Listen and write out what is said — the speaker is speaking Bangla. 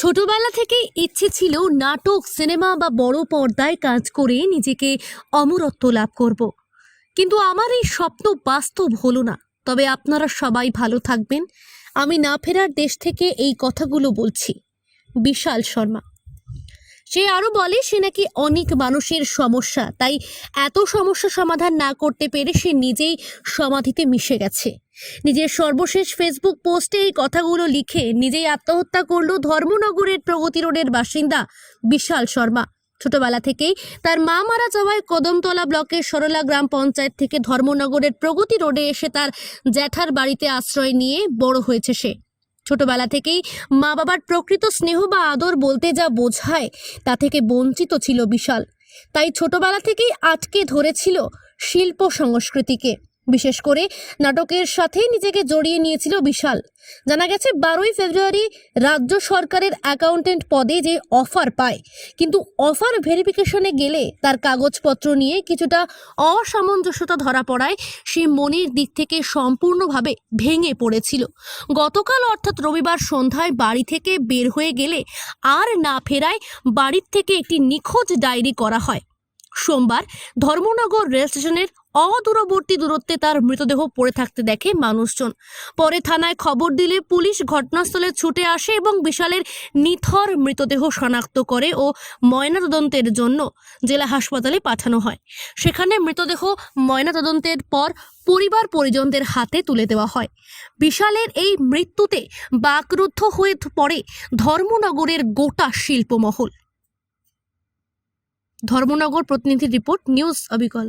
ছোটবেলা থেকেই ইচ্ছে ছিল নাটক, সিনেমা বা বড় পর্দায় কাজ করে নিজেকে অমরত্ব লাভ করব। কিন্তু আমার এই স্বপ্ন বাস্তব হলো না। তবে আপনারা সবাই ভালো থাকবেন। আমি না ফেরার দেশ থেকে এই কথাগুলো বলছি। বিশাল শর্মা। সে আরও বলে, সে নাকি অনেক মানুষের সমস্যা, তাই এত সমস্যা সমাধান না করতে পেরে সে নিজেই সমাধিতে মিশে গেছে। নিজের সর্বশেষ ফেসবুক পোস্টে এই কথাগুলো লিখে নিজেই আত্মহত্যা করল ধর্মনগরের প্রগতি রোডের বাসিন্দা বিশাল শর্মা। ছোটবেলা থেকেই তার মা মারা যাওয়ায় কদমতলা ব্লকের সরলা গ্রাম পঞ্চায়েত থেকে ধর্মনগরের প্রগতি রোডে এসে তার জ্যাঠার বাড়িতে আশ্রয় নিয়ে বড় হয়েছে সে। ছোটবেলা থেকেই মা বাবার প্রকৃত স্নেহ বা আদর বলতে যা বোঝায় তা থেকে বঞ্চিত ছিল বিশাল। তাই ছোটবেলা থেকেই আটকে ধরেছিল শিল্প সংস্কৃতিকে। বিশেষ করে নাটকের সাথে নিজেকে জড়িয়ে নিয়েছিল বিশাল। জানা গেছে, বারোই ফেব্রুয়ারি রাজ্য সরকারের অ্যাকাউন্টেন্ট পদে যে অফার পায়, কিন্তু অফার ভেরিফিকেশনে গেলে তার কাগজপত্র নিয়ে কিছুটা অসামঞ্জস্যতা ধরা পড়ায় সে মনের দিক থেকে সম্পূর্ণভাবে ভেঙে পড়েছিল। গতকাল অর্থাৎ রবিবার সন্ধ্যায় বাড়ি থেকে বের হয়ে গেলে আর না ফেরায় বাড়ির থেকে একটি নিখোঁজ ডায়েরি করা হয়। সোমবার ধর্মনগর রেল স্টেশনের অদূরবর্তী দূরত্বে তার মৃতদেহ পড়ে থাকতে দেখে মানুষজন। পরে থানায় খবর দিলে পুলিশ ঘটনাস্থলে ছুটে আসে এবং বিশালের নিথর মৃতদেহ শনাক্ত করে ও ময়নাতদন্তের জন্য জেলা হাসপাতালে পাঠানো হয়। সেখানে মৃতদেহ ময়নাতদন্তের পর পরিবার পরিজনদের হাতে তুলে দেওয়া হয়। বিশালের এই মৃত্যুতে বাকরুদ্ধ হয়ে পড়ে ধর্মনগরের গোটা শিল্পমহল। ধর্মনগর প্রতিনিধি রিপোর্ট নিউজ অবিকল।